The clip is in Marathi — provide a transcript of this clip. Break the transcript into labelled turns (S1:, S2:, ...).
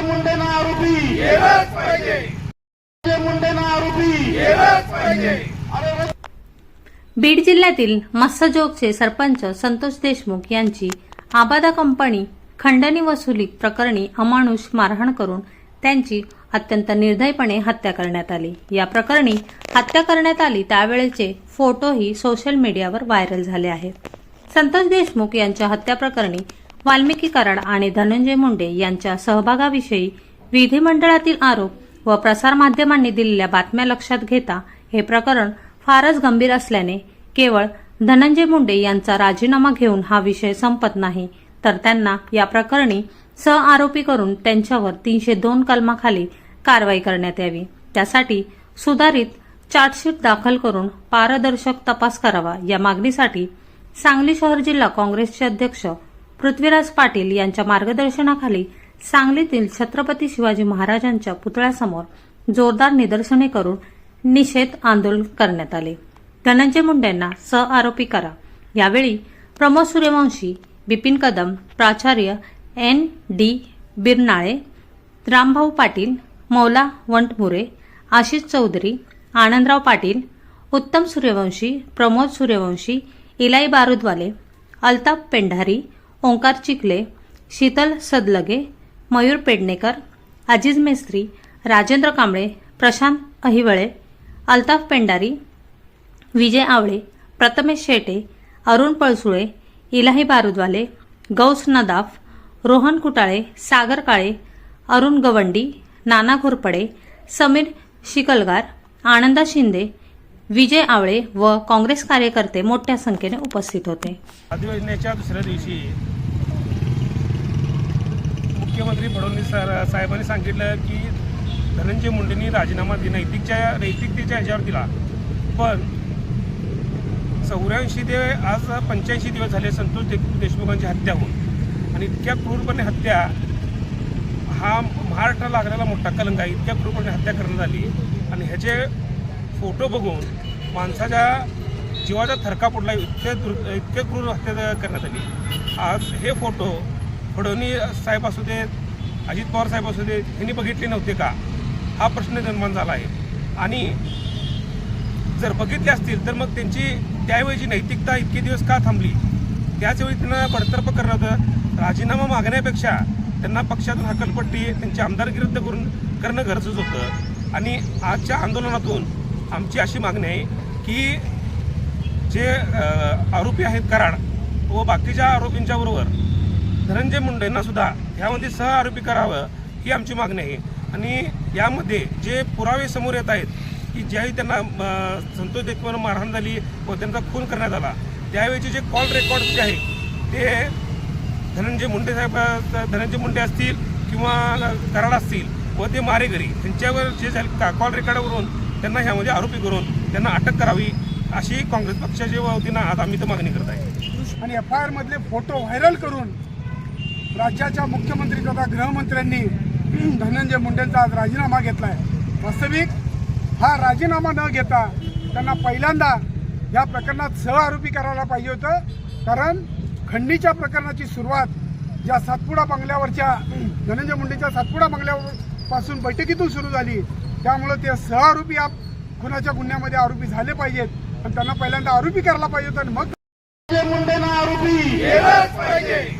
S1: धनंजय मुंडेना आरोपी. आरोपी
S2: बीड जिल्ह्यातील मत्स्यजोगचे सरपंच संतोष देशमुख यांची आबादा कंपनी खंडणी वसुली प्रकरणी अमानुष मारहाण करून त्यांची अत्यंत निर्दयपणे हत्या करण्यात आली. या प्रकरणी हत्या करण्यात आली त्यावेळेचे फोटोही सोशल मीडियावर व्हायरल झाले आहेत. संतोष देशमुख यांच्या हत्या प्रकरणी वाल्मिकी कराड आणि धनंजय मुंडे यांच्या सहभागाविषयी विधिमंडळातील आरोप व प्रसारमाध्यमांनी दिलेल्या बातम्या लक्षात घेता हे प्रकरण फारच गंभीर असल्याने केवळ धनंजय मुंडे यांचा राजीनामा घेऊन हा विषय संपत नाही तर त्यांना या प्रकरणी सहआरोपी करून त्यांच्यावर तीनशे दोन कलमाखाली कारवाई करण्यात यावी. त्यासाठी सुधारित चार्जशीट दाखल करून पारदर्शक तपास करावा या मागणीसाठी सांगली शहर जिल्हा काँग्रेसचे अध्यक्ष पृथ्वीराज पाटील यांच्या मार्गदर्शनाखाली सांगलीतील छत्रपती शिवाजी महाराजांच्या पुतळ्यासमोर जोरदार निदर्शने करून निषेध आंदोलन करण्यात आले. धनंजय मुंडेंना सहआरोपी करा. यावेळी प्रमोद सूर्यवंशी बिपिन कदम प्राचार्य एन डी बिरनाळे रामभाऊ पाटील मौला वंटमुरे आशिष चौधरी आनंदराव पाटील उत्तम सूर्यवंशी प्रमोद सूर्यवंशी इलाई बारुदवाले अल्ताप पेंढारी ओंकार चिखले शीतल सदलगे मयूर पेडणेकर अजिज मेस्त्री राजेंद्र कांबळे प्रशांत अहिवळे अल्ताफ पेंडारी विजय आवळे प्रथमेश शेटे अरुण पळसुळे इलाही बारुदवाले गौस नदाफ रोहन कुटाळे सागर काळे अरुण गवंडी नाना घोरपडे समीर शिकलगार आनंदा शिंदे विजय आवळे व काँग्रेस कार्यकर्ते मोठ्या संख्येने उपस्थित होते.
S3: अधिवेशनाच्या दुसऱ्या दिवशी मुख्यमंत्री फडणवीस सर- साहेबांनी सांगितलं की धनंजय मुंडेंनी राजीनामा दि नैतिकच्या नैतिकतेच्या ह्याच्यावर दिला. पण चौऱ्याऐंशी ते आज पंच्याऐंशी दिवस झाले संतोष दे देशमुखांची हत्या होऊन. आणि इतक्या क्रूरपणे हत्या हा महाराष्ट्राला लागलेला मोठा कलंक आहे. इतक्या क्रूरपणे हत्या करण्यात आली आणि ह्याचे फोटो बघून माणसाच्या जीवाचा थरका पडला. इतके द्रु इतके क्रूर हत्या करण्यात आली. आज हे फोटो फडणवीस साहेब असू देत अजित पवार साहेब असू देत यांनी बघितले नव्हते का? हा प्रश्न निर्माण झाला आहे. आणि जर बघितले असतील तर मग त्यांची त्यावेळीची नैतिकता इतके दिवस का थांबली? त्याचवेळी त्यांना बडतर्फ करणं होतं. राजीनामा मागण्यापेक्षा त्यांना पक्षातून हकलपट्टी त्यांची आमदारकी रद्द करून करणं गरजेचं होतं. आणि आजच्या आंदोलनातून आमची अशी मागणी आहे की जे आरोपी आहेत कराड व बाकीच्या आरोपींच्याबरोबर धनंजय मुंडेंना सुद्धा ह्यामध्ये सह आरोपी करावं ही आमची मागणी आहे. आणि यामध्ये जे पुरावे समोर येत आहेत की ज्यावेळी त्यांना संतोष देशमुख मारहाण झाली व त्यांचा खून करण्यात आला त्यावेळीचे जे कॉल रेकॉर्ड जे आहे ते धनंजय मुंडे साहेब धनंजय मुंडे असतील किंवा कराड असतील व ते मारेकरी त्यांच्यावर जे झाले कॉल रेकॉर्डवरून त्यांना ह्यामध्ये आरोपी करून त्यांना अटक करावी अशी काँग्रेस पक्षाच्या वतीनं आज आम्ही तर मागणी करत आहे.
S4: आणि एफ आय आरमधले फोटो व्हायरल करून राज्याच्या मुख्यमंत्री तथा गृहमंत्र्यांनी धनंजय मुंडेंचा आज राजीनामा घेतला आहे वास्तविक हा राजीनामा न घेता त्यांना पहिल्यांदा या प्रकरणात सहआरोपी करायला पाहिजे होतं. कारण खंडीच्या प्रकरणाची सुरुवात ज्या सातपुडा बंगल्यावरच्या धनंजय मुंडेच्या सातपुडा बंगल्यापासून बैठकीतून सुरू झाली त्यामुळं ते सहआरोपी या खुनाच्या गुन्ह्यामध्ये आरोपी झाले पाहिजेत आणि त्यांना पहिल्यांदा आरोपी करायला पाहिजे होतं आणि मग
S1: मुंडेना आरोपी
S5: पाहिजे.